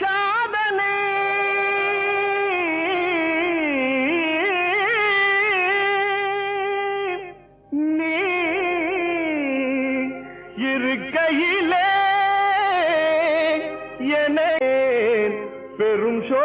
சாதனை. நீ இருக்கையிலே என பெரும் சோ